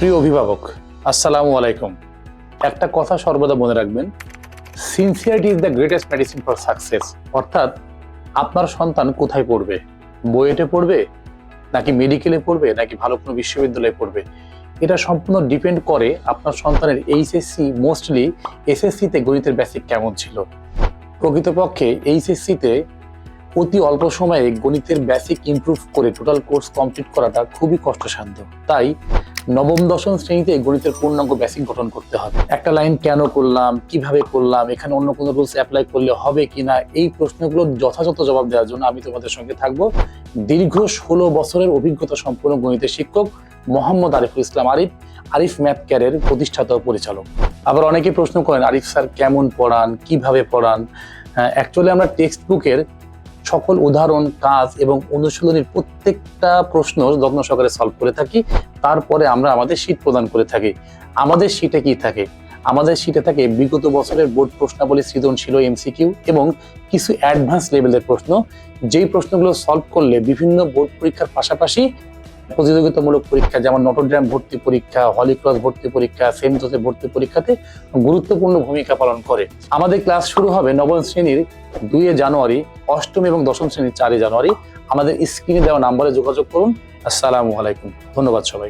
প্রিয় অভিভাবক, আসসালামু আলাইকুম। একটা কথা সর্বদা মনে রাখবেন sincerity is the greatest medicine for success অর্থাৎ, আপনার সন্তান কোথায় পড়বে? বইয়েটে পড়বে? নাকি মেডিকেলে পড়বে? নাকি ভালো কোনো বিশ্ববিদ্যালয়ে পড়বে? এটা সম্পূর্ণ ডিপেন্ড করে আপনার সন্তানের এইচএসসি মোস্টলি এসএসসিতে গণিতের বেসিক কেমন ছিল। প্রকৃতপক্ষে এইচএসসিতে অতি অল্প সময়ে গণিতের বেসিক ইমপ্রুভ করে টোটাল কোর্স কমপ্লিট করাটা খুবই কষ্টসাধ্য। তাই নবম, দশম শ্রেণীতে গণিতের পূর্ণাঙ্গ বেসিক গঠন করতে হবে। একটা লাইন কেন করলাম? কীভাবে করলাম? এখানে অন্য কোনো রুলস অ্যাপ্লাই করলে হবে কিনা? এই প্রশ্নগুলোর যথাযথ জবাব দেওয়ার জন্য আমি তোমাদের সঙ্গে থাকব। দীর্ঘ ষোলো বছরের অভিজ্ঞতা সম্পন্ন গণিতের শিক্ষক মোহাম্মদ আরিফুল ইসলাম আরিফ আরিফ ম্যাথ ক্যারের প্রতিষ্ঠাতা ও পরিচালক। আবার অনেকে প্রশ্ন করেন, আরিফ স্যার কেমন পড়ান? কীভাবে পড়ান? অ্যাকচুয়ালি আমরা টেক্সট বুকের সকল উদাহরণ, কাজ এবং অনুশীলনীর প্রত্যেকটা প্রশ্ন যত্ন সহকারে সলভ করে থাকি। তারপরে আমরা আমাদের শীট প্রদান করে থাকি। আমাদের শীটে কি থাকে? আমাদের শীটে থাকে বিগত বছরের বোর্ড প্রশ্নাবলী সৃজনশীল এমসিকিউ এবং কিছু অ্যাডভান্স লেভেলের প্রশ্ন। যেই প্রশ্নগুলো সলভ করলে বিভিন্ন বোর্ড পরীক্ষার পাশাপাশি প্রতিযোগিতামূলক পরীক্ষা, যেমন নটরড্যাম ভর্তি পরীক্ষা হলিক্রস ভর্তি পরীক্ষা সেন্ট জোসেফ ভর্তি পরীক্ষাতে গুরুত্বপূর্ণ ভূমিকা পালন করে। আমাদের ক্লাস শুরু হবে নবম শ্রেণির দুইয়ে জানুয়ারি, অষ্টম এবং দশম শ্রেণির চারই জানুয়ারি। আমাদের স্ক্রিনে দেওয়া নাম্বারে যোগাযোগ করুন। আসসালামু আলাইকুম। ধন্যবাদ সবাই